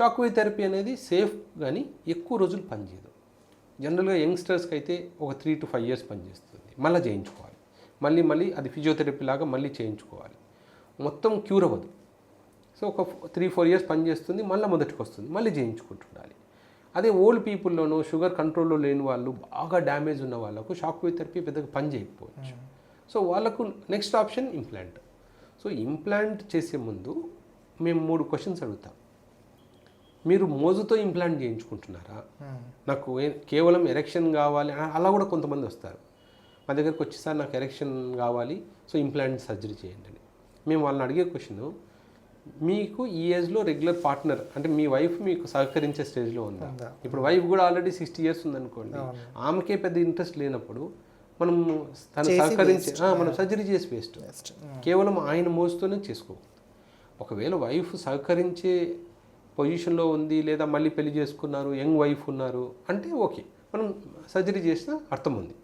Shock wave therapy అనేది safe కానీ ఎక్కువ రోజులు పనిచేయదు. జనరల్గా యంగ్స్టర్స్కి అయితే ఒక త్రీ టు ఫైవ్ ఇయర్స్ పనిచేస్తుంది. మళ్ళీ చేయించుకోవాలి. మళ్ళీ మళ్ళీ అది ఫిజియోథెరపీ లాగా మళ్ళీ చేయించుకోవాలి. మొత్తం క్యూర్ అవ్వదు. సో ఒక త్రీ ఫోర్ ఇయర్స్ పనిచేస్తుంది మళ్ళీ మొదటికి వస్తుంది మళ్ళీ చేయించుకుంటుండాలి. అదే ఓల్డ్ పీపుల్లోనూ షుగర్ కంట్రోల్లో లేని వాళ్ళు బాగా డ్యామేజ్ ఉన్న వాళ్ళకు షాక్ వేవ్ థెరపీ పెద్దగా పని చేయకపోవచ్చు సో వాళ్ళకు next option implant. So implant చేసే ముందు మేము మూడు క్వశ్చన్స్ అడుగుతాం. మీరు మోజుతో ఇంప్లాంట్ చేయించుకుంటున్నారా? నాకు ఏ- కేవలం ఎరెక్షన్ కావాలి అలా కూడా కొంతమంది వస్తారు. మా దగ్గరకు వచ్చి సార్ నాకు ఎరెక్షన్ కావాలి సో ఇంప్లాంట్ సర్జరీ చేయండి అని. మేము వాళ్ళని అడిగే క్వశ్చన్ మీకు ఈ ఏజ్లో రెగ్యులర్ పార్ట్నర్ అంటే మీ వైఫ్ మీకు సహకరించే స్టేజ్లో ఉందా? ఇప్పుడు వైఫ్ కూడా ఆల్రెడీ సిక్స్టీ ఇయర్స్ ఉందనుకోండి. ఆమెకే పెద్ద ఇంట్రెస్ట్ లేనప్పుడు మనం తను సహకరించి మనం సర్జరీ చేసి వేస్ట్ బెస్ట్ కేవలం ఆయన మోజుతోనే చేసుకో. ఒకవేళ వైఫ్ సహకరించే పొజిషన్లో ఉంది లేదా మళ్ళీ పెళ్ళి చేసుకున్నారు యంగ్ వైఫ్ ఉన్నారు అంటే ఓకే. మనం సర్జరీ చేసిన అర్థం ఉంది.